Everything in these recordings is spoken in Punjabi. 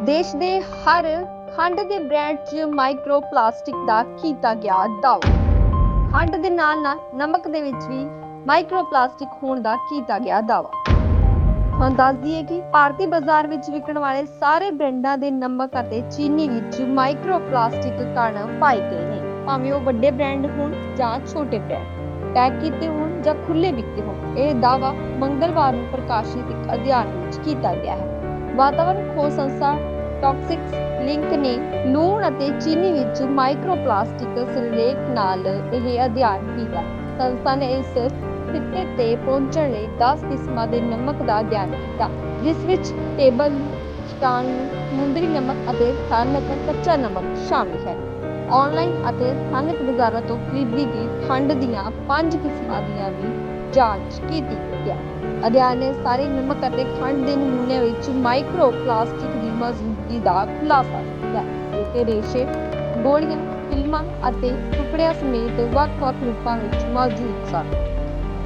ਦੇਸ਼ ਦੇ ਹਰ ਖੰਡ ਦੇ ਬ੍ਰਾਂਡ 'ਚ ਮਾਈਕਰੋ ਪਲਾਸਟਿਕ ਦਾ ਕੀਤਾ ਗਿਆ ਦਾਅਵਾ। ਖੰਡ ਦੇ ਨਾਲ ਨਾਲ ਨਮਕ ਦੇ ਵਿੱਚ ਵੀ ਮਾਈਕਰੋ ਪਲਾਸਟਿਕ ਹੋਣ ਦਾ ਕੀਤਾ ਗਿਆ ਦਾਅਵਾ। ਹੁਣ ਦੱਸ ਦਈਏ ਕਿ ਭਾਰਤੀ ਬਾਜ਼ਾਰ ਵਿੱਚ ਵਿਕਣ ਵਾਲੇ ਸਾਰੇ ਬ੍ਰਾਂਡਾਂ ਦੇ ਨਮਕ ਅਤੇ ਚੀਨੀ ਵਿੱਚ ਮਾਈਕਰੋ ਪਲਾਸਟਿਕ ਕਣ ਪਾਏ ਗਏ ਨੇ। ਭਾਵੇਂ ਉਹ ਵੱਡੇ ਬ੍ਰਾਂਡ ਹੋਣ ਜਾਂ ਛੋਟੇ ਬ੍ਰਾਂਡ, ਪੈਕ ਕੀਤੇ ਹੋਣ ਜਾਂ ਖੁੱਲੇ ਵਿਕਦੇ ਹੋਣ, ਇਹ ਦਾਅਵਾ ਮੰਗਲਵਾਰ ਨੂੰ ਪ੍ਰਕਾਸ਼ਿਤ ਇੱਕ ਅਧਿਐਨ ਵਿੱਚ ਕੀਤਾ ਗਿਆ ਹੈ। ਵਾਤਾਵਰਣ ਖੋਜ ਸੰਸਥਾ ਟੌਕਸਿਕਸ ਲਿੰਕ ਨੇ ਲੂਣ ਅਤੇ ਚੀਨੀ ਵਿੱਚ ਮਾਈਕਰੋ ਪਲਾਸਟਿਕ ਨਾਲ ਇਹ ਅਧਿਐਨ ਕੀਤਾ। ਸੰਸਥਾ ਨੇ ਇਸ ਸਿੱਟੇ ਤੇ ਪਹੁੰਚਣ ਲਈ 10 ਕਿਸਮਾਂ ਦੇ ਨਮਕ ਦਾ ਅਧਿਐਨ ਕੀਤਾ, ਜਿਸ ਵਿੱਚ ਟੇਬਲ ਸਟਾਨ ਸਮੁੰਦਰੀ ਨਮਕ ਅਤੇ ਸਥਾਨਕ ਕੱਚਾ ਨਮਕ ਸ਼ਾਮਿਲ ਹੈ। ਆਨਲਾਈਨ ਅਤੇ ਸਥਾਨਕ ਬਾਜ਼ਾਰਾਂ ਤੋਂ ਖਰੀਦੀ ਗਈ ਖੰਡ ਦੀਆਂ ਪੰਜ ਕਿਸਮਾਂ ਦੀਆਂ ਵੀ ਜਾਂਚ ਕੀਤੀ ਗਈ। ਅਧਿਐਨ ਨੇ ਸਾਰੇ ਨਮਕ ਅਤੇ ਖੰਡ ਦੇ ਨਮੂਨਿਆਂ ਵਿੱਚ ਮਾਈਕਰੋ ਪਲਾਸਟਿਕ ਮੌਜੂਦਗੀ ਦਾ ਖੁਲਾਸਾ ਕੀਤਾ ਹੈ। ਰੇਸ਼ੇ, ਗੋਲੀਆਂ, ਫਿਲਮਾਂ ਅਤੇ ਟੁਕੜਿਆਂ ਸਮੇਤ ਵੱਖ-ਵੱਖ ਰੂਪਾਂ ਵਿੱਚ ਮੌਜੂਦ ਸਨ।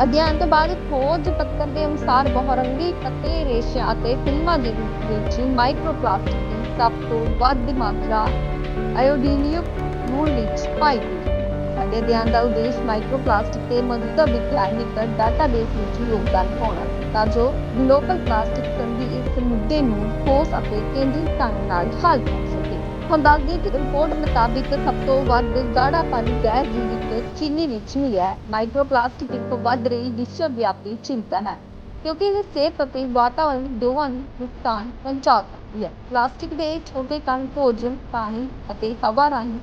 ਅਧਿਐਨ ਤੋਂ ਬਾਅਦ ਖੋਜ ਪੱਤਰ ਦੇ ਅਨੁਸਾਰ ਬਹੁਰੰਗੀ ਪੱਤੇ ਰੇਸ਼ਿਆਂ ਅਤੇ ਫਿਲਮਾਂ ਦੇ ਰੂਪ ਵਿੱਚ ਮਾਈਕਰੋ ਦੀ ਸਭ ਤੋਂ ਵੱਧ ਮਾਤਰਾ ਆਇਓਡੀਨਯੁਕਤ ਲੂਣ ਵਿੱਚ ਪਾਈ ਗਈ। ਸਾਡੇ ਅਧਿਐਨ ਦਾ ਉਦੇਸ਼ ਮਾਈਕਰੋ ਪਲਾਸਟਿਕ ਤੇ ਮੌਜੂਦਾ ਵਿਗਿਆਨਿਕ ਡਾਟਾਬੇਸ ਵਿੱਚ ਯੋਗਦਾਨ ਪਾਉਣਾ ਤਾਂ ਜੋ ਗਲੋਬਲ ਪਲਾਸਟਿਕ ਸੰਬੰਧੀ ਇਸ ਮੁੱਦੇ ਨੂੰ ਠੋਸ ਅਤੇ ਕੇਂਦਰੀ ਢੰਗ ਨਾਲ ਹੱਲ ਕਰ ਸਕੇ। ਹੁਣ ਦੱਸ ਕਿ ਰਿਪੋਰਟ ਮੁਤਾਬਿਕ ਸਭ ਤੋਂ ਵੱਧ ਗਾੜਾ ਪਾਣੀ ਗੈਰ ਜੀਵਿਤ ਚੀਨੀ ਵਿੱਚ ਮਿਲਿਆ ਹੈ। ਮਾਈਕਰੋ ਇੱਕ ਵੱਧ ਰਹੀ ਵਿਸ਼ਵ ਵਿਆਪੀ ਚਿੰਤਾ ਹੈ, ਕਿਉਂਕਿ ਇਹ ਸਿਹਤ ਅਤੇ ਵਾਤਾਵਰਣ ਦੋਵਾਂ ਨੂੰ ਨੁਕਸਾਨ ਪਹੁੰਚਾ ਸਕਦੀ ਹੈ। ਪਲਾਸਟਿਕ ਦੇ ਛੋਟੇ ਕਣ ਭੋਜਨ, ਪਾਣੀ ਅਤੇ ਹਵਾ ਰਾਹੀਂ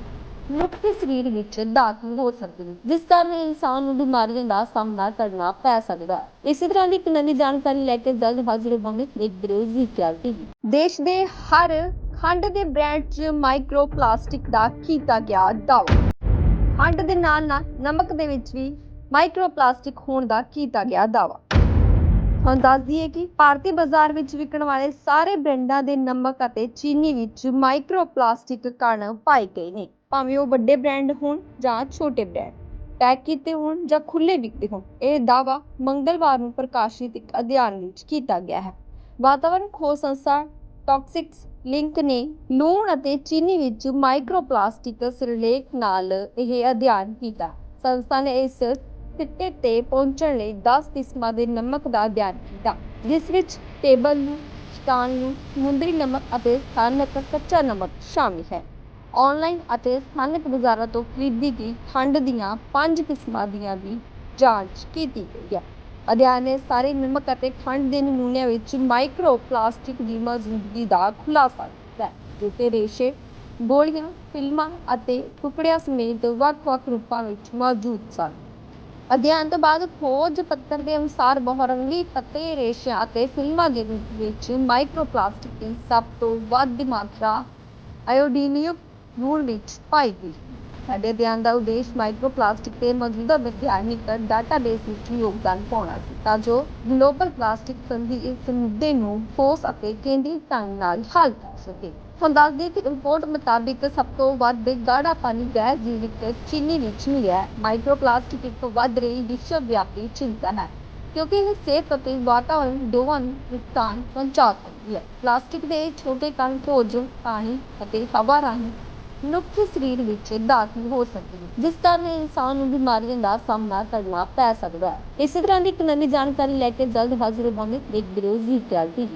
ਮਨੁੱਖ ਸਰੀਰ ਵਿੱਚ ਦਾਖਲ ਹੋ ਸਕਦੇ ਨੇ, ਜਿਸ ਕਾਰਨ ਇਨਸਾਨ ਨੂੰ ਬਿਮਾਰੀਆਂ ਦਾ ਸਾਹਮਣਾ ਕਰਨਾ ਪੈ ਸਕਦਾ ਹੈ। ਇਸੇ ਤਰ੍ਹਾਂ ਦੀ ਇੱਕ ਜਾਣਕਾਰੀ ਲੈ ਕੇ ਜਲਦ ਹਾਜ਼ਰ ਹੋਵਾਂਗੇ ਦੇਖਦੇ ਰਹੋ ਜੀ ਟੀਵੀ। ਦੇਸ਼ ਦੇ ਹਰ ਖੰਡ ਦੇ ਬ੍ਰਾਂਡ 'ਚ ਮਾਈਕਰੋ ਪਲਾਸਟਿਕ ਦਾ ਕੀਤਾ ਗਿਆ ਦਾਅਵਾ। ਖੰਡ ਦੇ ਨਾਲ ਨਾਲ ਨਮਕ ਦੇ ਵਿੱਚ ਵੀ ਮਾਈਕਰੋ ਪਲਾਸਟਿਕ ਹੋਣ ਦਾ ਕੀਤਾ ਗਿਆ ਦਾਅਵਾ। ਹੁਣ ਦੱਸ ਦਈਏ ਕਿ ਭਾਰਤੀ ਬਾਜ਼ਾਰ ਵਿੱਚ ਵਿਕਣ ਵਾਲੇ ਸਾਰੇ ਬ੍ਰਾਂਡਾਂ ਦੇ ਨਮਕ ਅਤੇ ਚੀਨੀ ਵਿੱਚ ਮਾਈਕਰੋ ਪਲਾਸਟਿਕ ਕਣ ਪਾਏ ਗਏ ਨੇ। ਭਾਵੇਂ ਉਹ ਵੱਡੇ ਬ੍ਰਾਂਡ ਹੋਣ ਜਾਂ ਛੋਟੇ ਬ੍ਰਾਂਡ ਪੈਕ ਕੀਤੇ ਹੋਣ ਜਾਂ ਖੁੱਲ੍ਹੇ ਵਿਕਦੇ ਹੋਣ, ਇਹ ਦਾਅਵਾ ਮੰਗਲਵਾਰ ਨੂੰ ਪ੍ਰਕਾਸ਼ਿਤ ਇੱਕ ਅਧਿਐਨ ਵਿੱਚ ਕੀਤਾ ਗਿਆ ਹੈ। ਵਾਤਾਵਰਣ ਖੋਜ ਸੰਸਥਾ ਟੌਕਸਿਕਸ ਲਿੰਕ ਨੇ ਲੂਣ ਅਤੇ ਚੀਨੀ ਵਿੱਚ ਮਾਈਕਰੋ ਪਲਾਸਟਿਕ ਸਿਰਲੇਖ ਨਾਲ ਇਹ ਅਧਿਐਨ ਕੀਤਾ। ਸੰਸਥਾ ਨੇ ਇਸ ਸਿੱਟੇ ਤੇ ਪਹੁੰਚਣ ਲਈ 10 ਕਿਸਮਾਂ ਦੇ ਨਮਕ ਦਾ ਅਧਿਐਨ ਕੀਤਾ, ਜਿਸ ਵਿੱਚ ਟੇਬਲ ਨੂੰ ਸਟਾਨ ਨੂੰ ਸਮੁੰਦਰੀ ਨਮਕ ਅਤੇ ਸਥਾਨਕ ਕੱਚਾ ਨਮਕ ਸ਼ਾਮਿਲ ਹੈ। ਆਨਲਾਈਨ ਅਤੇ ਸਥਾਨਕ ਬਾਜ਼ਾਰਾਂ ਤੋਂ ਖਰੀਦੀ ਗਈ ਖੰਡ ਦੀਆਂ ਪੰਜ ਕਿਸਮਾਂ ਦੀਆਂ ਵੀ ਜਾਂਚ ਕੀਤੀ ਗਈ ਹੈ। ਅਧਿਐਨ ਨੇ ਸਾਰੇ ਨਮਕ ਅਤੇ ਖੰਡ ਦੇ ਨਮੂਨਿਆਂ ਵਿੱਚ ਮਾਈਕਰੋ ਪਲਾਸਟਿਕ ਦੀ ਮੌਜੂਦਗੀ ਦਾ ਖੁਲਾਸਾ ਕੀਤਾ ਹੈ। ਜੋ ਰੇਸ਼ੇ, ਗੋਲੀਆਂ, ਫਿਲਮਾਂ ਅਤੇ ਟੁਕੜਿਆਂ ਸਮੇਤ ਵੱਖ-ਵੱਖ ਰੂਪਾਂ ਵਿੱਚ ਮੌਜੂਦ ਸਨ। ਅਧਿਐਨ ਤੋਂ ਬਾਅਦ ਖੋਜ ਪੱਤਰ ਦੇ ਅਨੁਸਾਰ ਬਹੁਰੰਗੀ ਪੱਤੇ, ਰੇਸ਼ਿਆਂ ਅਤੇ ਫਿਲਮਾਂ ਦੇ ਰੂਪ ਵਿੱਚ ਮਾਈਕਰੋ ਪਲਾਸਟਿਕ ਦੀ ਸਭ ਤੋਂ ਵੱਧ ਮਾਤਰਾ ਆਇਓਡੀਨਯੁਕਤ ਲੂਣ ਵਿੱਚ ਪਾਈ ਸਾਡੇ ਅਧਿਐਨ ਦਾ ਉਦੇਸ਼ ਮਾਈਕਰੋ ਪਲਾਸਟਿਕ ਮੌਜੂਦਾ ਵਿਗਿਆਨਿਕ ਡਾਟਾਬੇਸ ਵਿੱਚ ਯੋਗਦਾਨ ਪਾਉਣਾ ਸੀ ਤਾਂ ਜੋ ਗਲੋਬਲ ਪਲਾਸਟਿਕ ਸੰਬੰਧੀ ਇਸ ਮੁੱਦੇ ਨੂੰ ਠੋਸ ਅਤੇ ਕੇਂਦਰੀ ਢੰਗ ਨਾਲ ਹੱਲ ਕਰ ਸਕੇ। ਹੁਣ ਦੱਸ ਦਈਏ ਕਿ ਰਿਪੋਰਟ ਮੁਤਾਬਿਕ ਸਭ ਤੋਂ ਵੱਧ ਗਾੜਾ ਪਾਣੀ ਗੈਰ ਜੀਵਿਤ ਚੀਨੀ ਵਿੱਚ ਮਿਲਿਆ ਹੈ। ਮਾਈਕਰੋ ਇੱਕ ਵੱਧ ਰਹੀ ਵਿਸ਼ਵ ਵਿਆਪੀ ਚਿੰਤਾ ਹੈ ਕਿਉਂਕਿ ਇਹ ਸਿਹਤ ਅਤੇ ਵਾਤਾਵਰਣ ਦੋਵਾਂ ਨੂੰ ਨੁਕਸਾਨ ਪਹੁੰਚਾ ਸਕਦੀ ਹੈ। ਪਲਾਸਟਿਕ ਦੇ ਛੋਟੇ ਕਣ ਭੋਜਨ, ਪਾਣੀ ਅਤੇ ਹਵਾ ਰਾਹੀਂ ਮਨੁੱਖ ਦੇ ਸਰੀਰ ਵਿੱਚ ਦਾਖਲ ਹੋ ਸਕਦੀ ਹੈ, ਜਿਸ ਕਾਰਨ ਇਨਸਾਨ ਨੂੰ ਬਿਮਾਰੀਆਂ ਦਾ ਸਾਹਮਣਾ ਕਰਨਾ ਪੈ ਸਕਦਾ ਹੈ। ਇਸੇ ਤਰ੍ਹਾਂ ਦੀ ਇੱਕ ਨਵੀਂ ਜਾਣਕਾਰੀ ਲੈ ਕੇ ਜਲਦ ਹਾਜ਼ਰ ਹੋਵਾਂਗੇ ਦੇਖਦੇ ਰਹੋ ਜੀ। ਟੀਵੀ